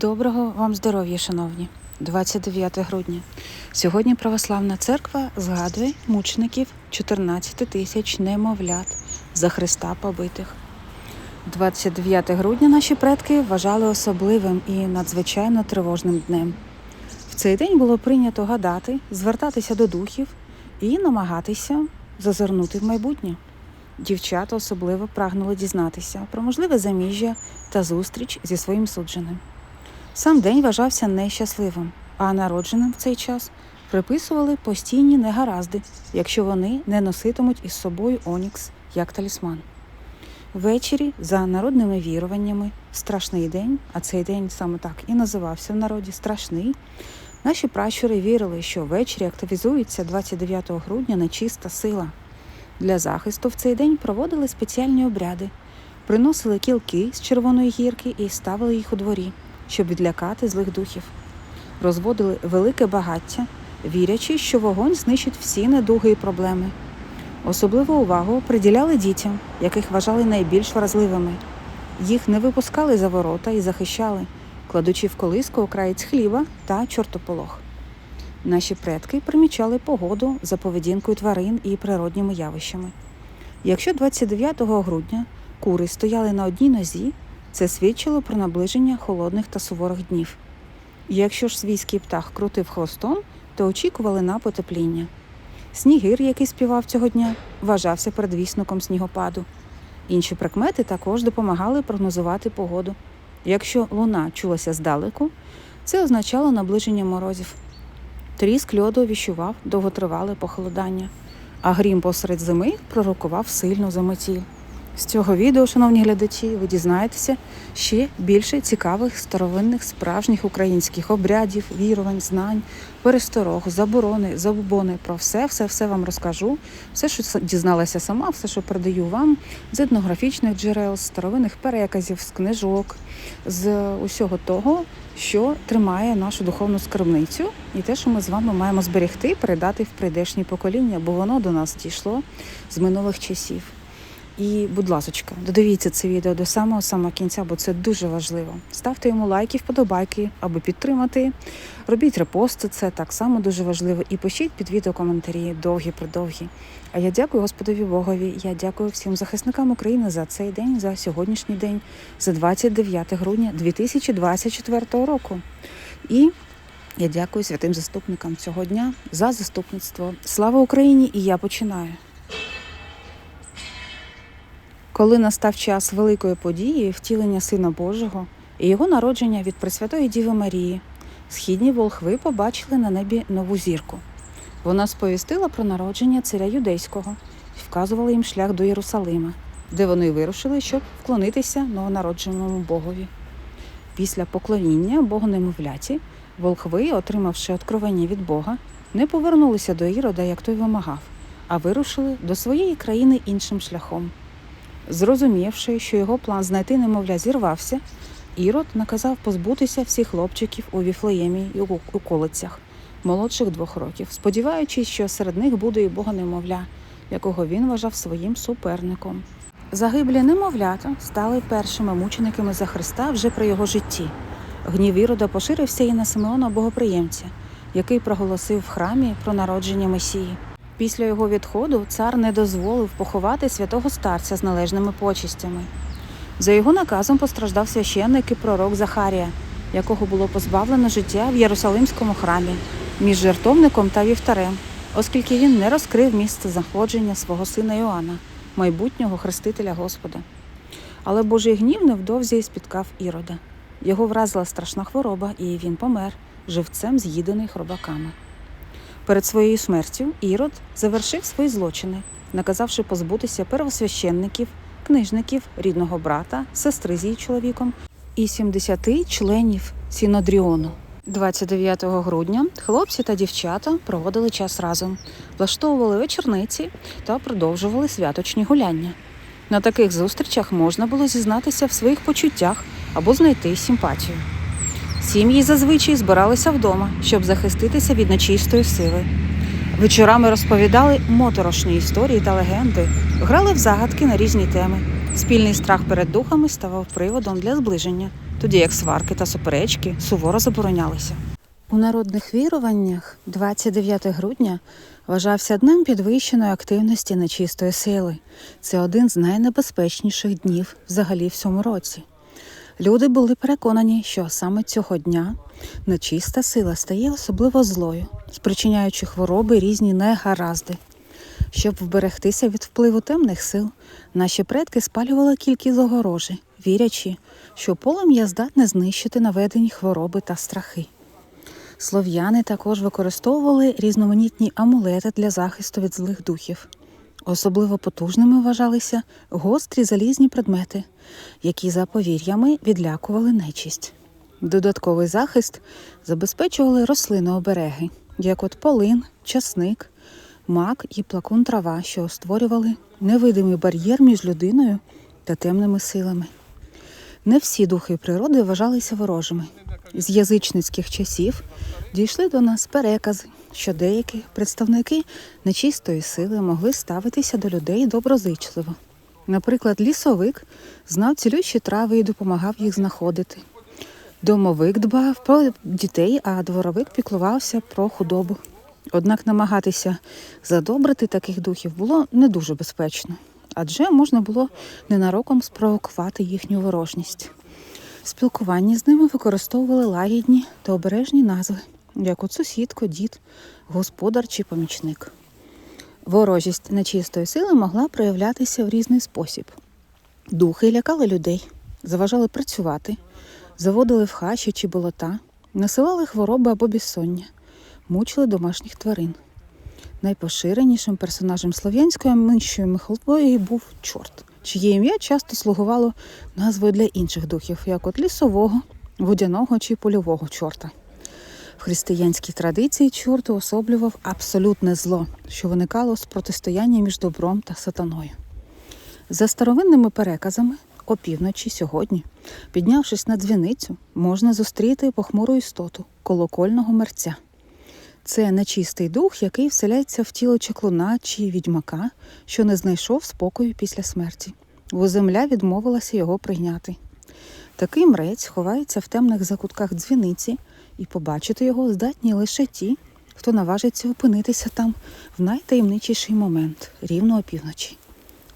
Доброго вам здоров'я, шановні. 29 грудня. Сьогодні Православна церква згадує мучеників 14 тисяч немовлят за Христа побитих. 29 грудня наші предки вважали особливим і надзвичайно тривожним днем. В цей день було прийнято гадати, звертатися до духів і намагатися зазирнути в майбутнє. Дівчата особливо прагнули дізнатися про можливе заміжжя та зустріч зі своїм судженим. Сам день вважався нещасливим, а народженим в цей час приписували постійні негаразди, якщо вони не носитимуть із собою онікс як талісман. Ввечері, за народними віруваннями, страшний день, а цей день саме так і називався в народі страшний. Наші пращури вірили, що ввечері активізується 29 грудня нечиста сила. Для захисту в цей день проводили спеціальні обряди, приносили кілки з червоної гірки і ставили їх у дворі, щоб відлякати злих духів. Розводили велике багаття, вірячи, що вогонь знищить всі недуги і проблеми. Особливу увагу приділяли дітям, яких вважали найбільш вразливими. Їх не випускали за ворота і захищали, кладучи в колиску окраєць хліба та чортополох. Наші предки примічали погоду за поведінкою тварин і природніми явищами. Якщо 29 грудня кури стояли на одній нозі, це свідчило про наближення холодних та суворих днів. Якщо ж свійський птах крутив хвостом, то очікували на потепління. Снігир, який співав цього дня, вважався передвісником снігопаду. Інші прикмети також допомагали прогнозувати погоду. Якщо луна чулася здалеку, це означало наближення морозів. Тріск льоду віщував довготривале похолодання, а грім посеред зими пророкував сильну заметіль. З цього відео, шановні глядачі, ви дізнаєтеся ще більше цікавих старовинних справжніх українських обрядів, вірувань, знань, пересторог, заборони, забобони. Про все, все, все вам розкажу. Все, що дізналася сама, все, що передаю вам з етнографічних джерел, з старовинних переказів, з книжок, з усього того, що тримає нашу духовну скарбницю, і те, що ми з вами маємо зберегти, передати в прийдешні покоління, бо воно до нас дійшло з минулих часів. І, будь ласочка, додивіться це відео до самого самого кінця, бо це дуже важливо. Ставте йому лайки, вподобайки, аби підтримати. Робіть репости, це так само дуже важливо. І пишіть під відео коментарі довгі придовгі. А я дякую Господові Богові. Я дякую всім захисникам України за цей день, за сьогоднішній день, за 29 грудня 2024 року. І я дякую святим заступникам цього дня за заступництво. Слава Україні! І я починаю. Коли настав час великої події, втілення Сина Божого і його народження від Пресвятої Діви Марії, східні волхви побачили на небі нову зірку. Вона сповістила про народження царя юдейського і вказувала їм шлях до Єрусалима, де вони вирушили, щоб вклонитися новонародженому Богові. Після поклоніння Богу немовляті, волхви, отримавши откровення від Бога, не повернулися до Ірода, як той вимагав, а вирушили до своєї країни іншим шляхом. Зрозумівши, що його план знайти немовля зірвався, Ірод наказав позбутися всіх хлопчиків у Віфлеємі і у околицях, молодших двох років, сподіваючись, що серед них буде і Бога немовля, якого він вважав своїм суперником. Загиблі немовлята стали першими мучениками за Христа вже при його житті. Гнів Ірода поширився і на Симеона Богоприємця, який проголосив в храмі про народження Месії. Після його відходу цар не дозволив поховати святого старця з належними почистями. За його наказом постраждав священник і пророк Захарія, якого було позбавлено життя в Єрусалимському храмі між жертовником та вівтарем, оскільки він не розкрив місце знаходження свого сина Іоанна, майбутнього хрестителя Господа. Але Божий гнів невдовзі спіткав Ірода. Його вразила страшна хвороба, і він помер, живцем з'їдений хробаками. Перед своєю смертю Ірод завершив свої злочини, наказавши позбутися первосвященників, книжників, рідного брата, сестри з її чоловіком і 70 членів Сінодріону. 29 грудня хлопці та дівчата проводили час разом, влаштовували вечорниці та продовжували святочні гуляння. На таких зустрічах можна було зізнатися в своїх почуттях або знайти симпатію. Сім'ї зазвичай збиралися вдома, щоб захиститися від нечистої сили. Вечорами розповідали моторошні історії та легенди, грали в загадки на різні теми, Спільний страх перед духами ставав приводом для зближення, тоді як сварки та суперечки суворо заборонялися. У народних віруваннях 29 грудня вважався днем підвищеної активності нечистої сили. Це один з найнебезпечніших днів взагалі в цьому році. Люди були переконані, що саме цього дня нечиста сила стає особливо злою, спричиняючи хвороби різні негаразди. Щоб вберегтися від впливу темних сил, наші предки спалювали кількість огорожі, вірячи, що полум'я здатне знищити наведені хвороби та страхи. Слов'яни також використовували різноманітні амулети для захисту від злих духів. Особливо потужними вважалися гострі залізні предмети, які за повір'ями відлякували нечисть. Додатковий захист забезпечували рослинообереги, як от полин, часник, мак і плакун трава, що створювали невидимий бар'єр між людиною та темними силами. Не всі духи природи вважалися ворожими. З язичницьких часів дійшли до нас перекази, що деякі представники нечистої сили могли ставитися до людей доброзичливо. Наприклад, лісовик знав цілющі трави і допомагав їх знаходити. Домовик дбав про дітей, а дворовик піклувався про худобу. Однак намагатися задобрити таких духів було не дуже безпечно, адже можна було ненароком спровокувати їхню ворожність. В спілкуванні з ними використовували лагідні та обережні назви, як от сусідко, дід, господар чи помічник. Ворожість нечистої сили могла проявлятися в різний спосіб. Духи лякали людей, заважали працювати, заводили в хащі чи болота, насилали хвороби або безсоння, мучили домашніх тварин. Найпоширенішим персонажем слов'янської меншої міхолової був чорт, чиє ім'я часто слугувало назвою для інших духів, як от лісового, водяного чи польового чорта. В християнській традиції чорт уособлював абсолютне зло, що виникало з протистояння між добром та сатаною. За старовинними переказами, опівночі сьогодні, піднявшись на дзвіницю, можна зустріти похмуру істоту колокольного мерця. Це нечистий дух, який вселяється в тіло чаклуна чи відьмака, що не знайшов спокою після смерті, бо земля відмовилася його прийняти. Такий мрець ховається в темних закутках дзвіниці, і побачити його здатні лише ті, хто наважиться опинитися там в найтаємничіший момент, рівно опівночі.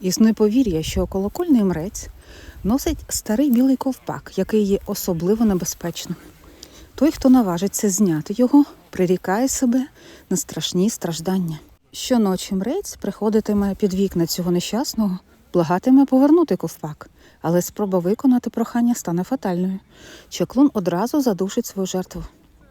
Існує повір'я, що колокольний мрець носить старий білий ковпак, який є особливо небезпечним. Той, хто наважиться зняти його, прирікає себе на страшні страждання. Щоночі мрець приходитиме під вікна цього нещасного, благатиме повернути ковпак, але спроба виконати прохання стане фатальною. Чаклун одразу задушить свою жертву.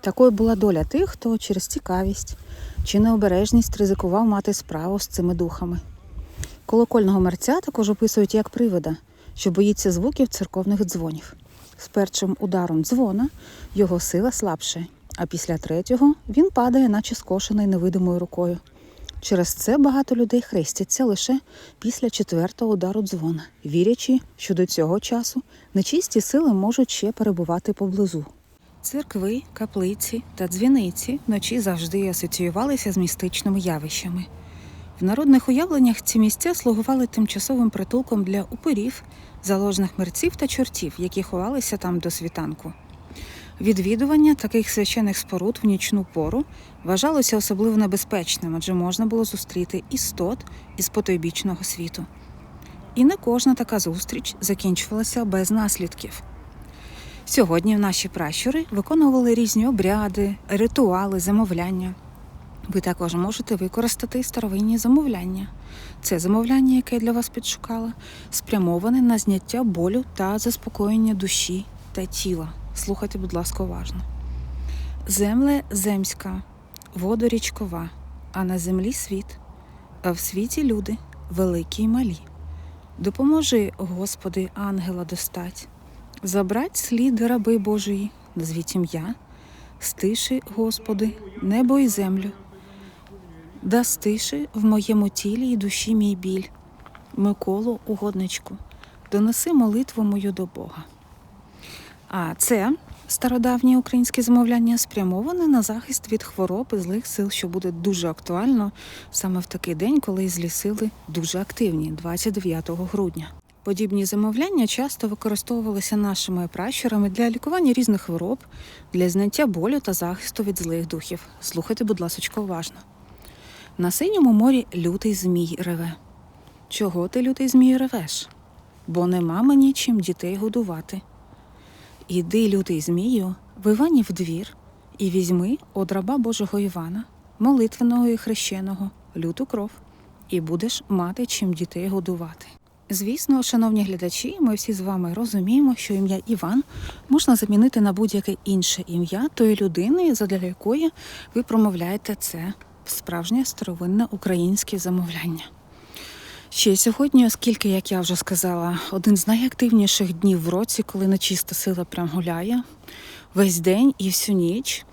Такою була доля тих, хто через цікавість чи необережність ризикував мати справу з цими духами. Колокольного мерця також описують як привида, що боїться звуків церковних дзвонів. З першим ударом дзвона його сила слабше, а після третього він падає, наче скошений невидимою рукою. Через це багато людей хрестяться лише після четвертого удару дзвона, вірячи, що до цього часу нечисті сили можуть ще перебувати поблизу. Церкви, каплиці та дзвіниці вночі завжди асоціювалися з містичними явищами. В народних уявленнях ці місця слугували тимчасовим притулком для упирів, заложних мерців та чортів, які ховалися там до світанку. Відвідування таких священих споруд в нічну пору вважалося особливо небезпечним, адже можна було зустріти істот із потойбічного світу. І не кожна така зустріч закінчувалася без наслідків. Сьогодні наші пращури виконували різні обряди, ритуали, замовляння. Ви також можете використати старовинні замовляння. Це замовляння, яке я для вас підшукала, спрямоване на зняття болю та заспокоєння душі та тіла. Слухайте, будь ласка, уважно. Земле земська, водорічкова, а на землі світ, а в світі люди великі й малі. Допоможи, Господи, ангела достать, забрать слід раби Божої, назвіть ім'я, стиши, Господи, небо й землю. Да стиши в моєму тілі й душі мій біль. Миколу, угодничку, донеси молитву мою до Бога. А це стародавнє українське замовляння спрямоване на захист від хвороб і злих сил, що буде дуже актуально саме в такий день, коли злі сили дуже активні, 29 грудня. Подібні замовляння часто використовувалися нашими пращурами для лікування різних хвороб, для зняття болю та захисту від злих духів. Слухайте, будь ласка, уважно. На синьому морі лютий змій реве. Чого ти, лютий змій, ревеш? Бо нема мені чим дітей годувати. Іди, лютий змію, в Іванів двір, і візьми од раба Божого Івана, молитвеного і хрещеного, люту кров, і будеш мати чим дітей годувати. Звісно, шановні глядачі, ми всі з вами розуміємо, що ім'я Іван можна замінити на будь-яке інше ім'я тої людини, задля якої ви промовляєте це справжнє старовинне українське замовляння. Ще сьогодні, оскільки, як я вже сказала, один з найактивніших днів в році, коли нечиста сила прям гуляє весь день і всю ніч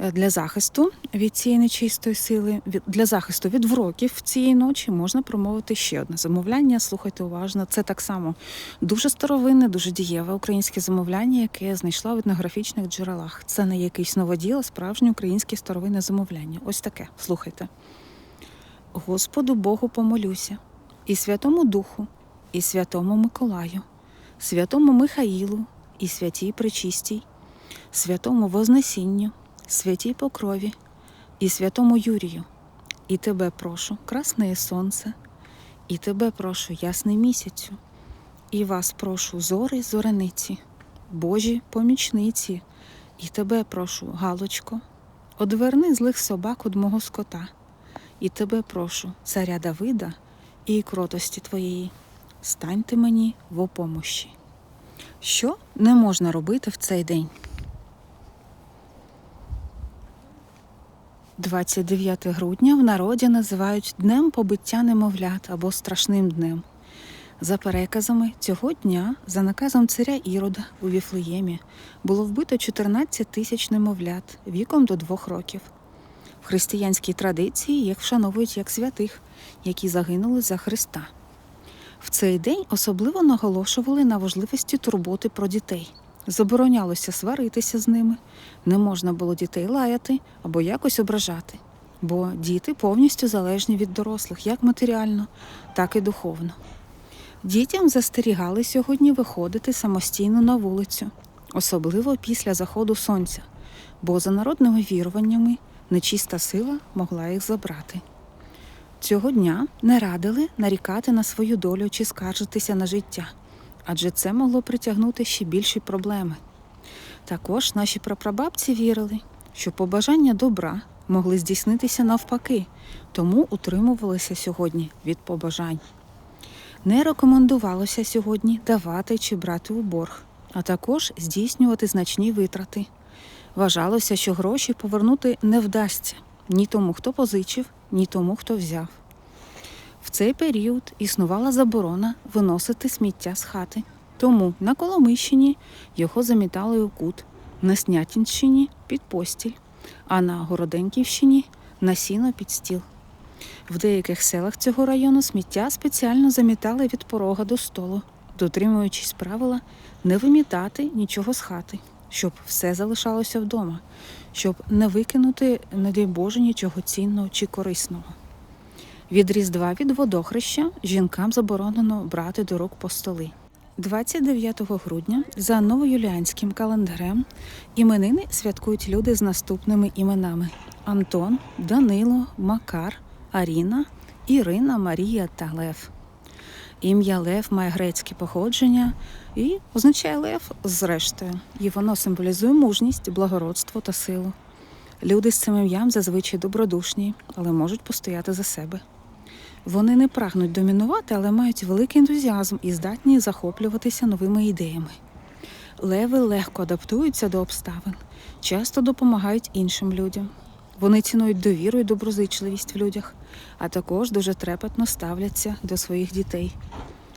е, для захисту від цієї нечистої сили, для захисту від вроків цієї ночі можна промовити ще одне замовляння. Слухайте уважно, це так само дуже старовинне, дуже дієве українське замовляння, яке я знайшла в етнографічних джерелах. Це не якийсь новоділ, а справжнє українське старовинне замовляння. Ось таке. Слухайте. Господу Богу помолюся, і Святому Духу, і Святому Миколаю, Святому Михаїлу, і святій Пречистій, Святому Вознесінню, святій Покрові, і Святому Юрію. І тебе прошу, красне сонце, і тебе прошу, ясний місяцю, і вас прошу, зори зорениці, Божі помічниці, і тебе прошу, Галочко, одверни злих собак од мого скота, і тебе прошу, царя Давида і кротості твоєї, станьте мені в опомощі. Що не можна робити в цей день? 29 грудня в народі називають Днем побиття немовлят або страшним днем. За переказами цього дня, за наказом царя Ірода у Віфлеємі, було вбито 14 тисяч немовлят віком до двох років. Християнській традиції їх вшановують як святих, які загинули за Христа. В цей день особливо наголошували на важливості турботи про дітей. Заборонялося сваритися з ними, не можна було дітей лаяти або якось ображати, бо діти повністю залежні від дорослих як матеріально, так і духовно. Дітям застерігали сьогодні виходити самостійно на вулицю, особливо після заходу сонця, бо за народними віруваннями нечиста сила могла їх забрати. Цього дня не радили нарікати на свою долю чи скаржитися на життя, адже це могло притягнути ще більші проблеми. Також наші прапрабабці вірили, що побажання добра могли здійснитися навпаки, тому утримувалися сьогодні від побажань. Не рекомендувалося сьогодні давати чи брати у борг, а також здійснювати значні витрати. Вважалося, що гроші повернути не вдасться ні тому, хто позичив, ні тому, хто взяв. В цей період існувала заборона виносити сміття з хати. Тому на Коломищині його замітали у кут, на Снятінщині під постіль, а на Городенківщині на сіно під стіл. В деяких селах цього району сміття спеціально замітали від порога до столу, дотримуючись правила не вимітати нічого з хати, щоб все залишалося вдома, щоб не викинути, не дай Боже, нічого цінного чи корисного. Від Різдва від водохреща жінкам заборонено брати до рук по столи. 29 грудня за новоюліанським календарем іменини святкують люди з наступними іменами: Антон, Данило, Макар, Аріна, Ірина, Марія та Лев. Ім'я Лев має грецьке походження і означає Лев зрештою, і воно символізує мужність, благородство та силу. Люди з цим ім'ям зазвичай добродушні, але можуть постояти за себе. Вони не прагнуть домінувати, але мають великий ентузіазм і здатні захоплюватися новими ідеями. Леви легко адаптуються до обставин, часто допомагають іншим людям. Вони цінують довіру і доброзичливість в людях, а також дуже трепетно ставляться до своїх дітей.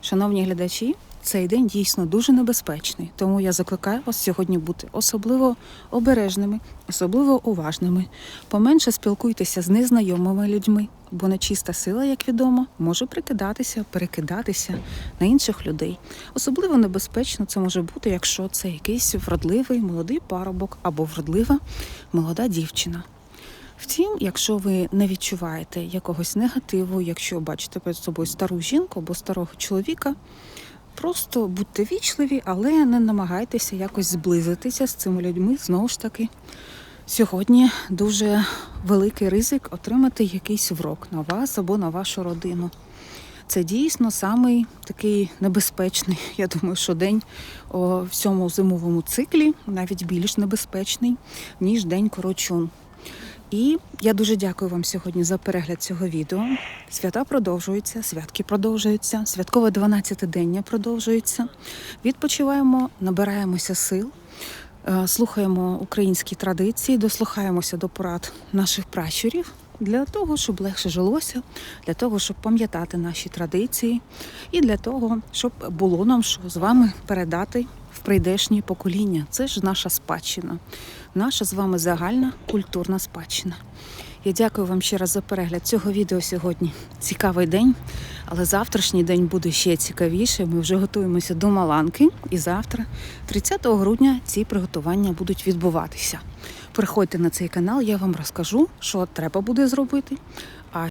Шановні глядачі, цей день дійсно дуже небезпечний, тому я закликаю вас сьогодні бути особливо обережними, особливо уважними. Поменше спілкуйтеся з незнайомими людьми, бо нечиста сила, як відомо, може прикидатися, перекидатися на інших людей. Особливо небезпечно це може бути, якщо це якийсь вродливий молодий парубок або вродлива молода дівчина. Втім, якщо ви не відчуваєте якогось негативу, якщо бачите перед собою стару жінку або старого чоловіка, Просто будьте вічливі, але не намагайтеся якось зблизитися з цими людьми. Знову ж таки, сьогодні дуже великий ризик отримати якийсь врок на вас або на вашу родину. Це дійсно самий такий небезпечний, я думаю, що день у всьому зимовому циклі, навіть більш небезпечний, ніж день корочун. І я дуже дякую вам сьогодні за перегляд цього відео. Свята продовжуються, святки продовжуються, святкове 12-дення продовжується. Відпочиваємо, набираємося сил, е, слухаємо українські традиції, дослухаємося до порад наших пращурів для того, щоб легше жилося, для того, щоб пам'ятати наші традиції, і для того, щоб було нам що з вами передати в прийдешні покоління. Це ж наша спадщина, наша з вами загальна культурна спадщина. Я дякую вам ще раз за перегляд цього відео сьогодні. Цікавий день, але завтрашній день буде ще цікавіше. Ми вже готуємося до Маланки, і завтра, 30 грудня, ці приготування будуть відбуватися. Приходьте на цей канал, я вам розкажу, що треба буде зробити.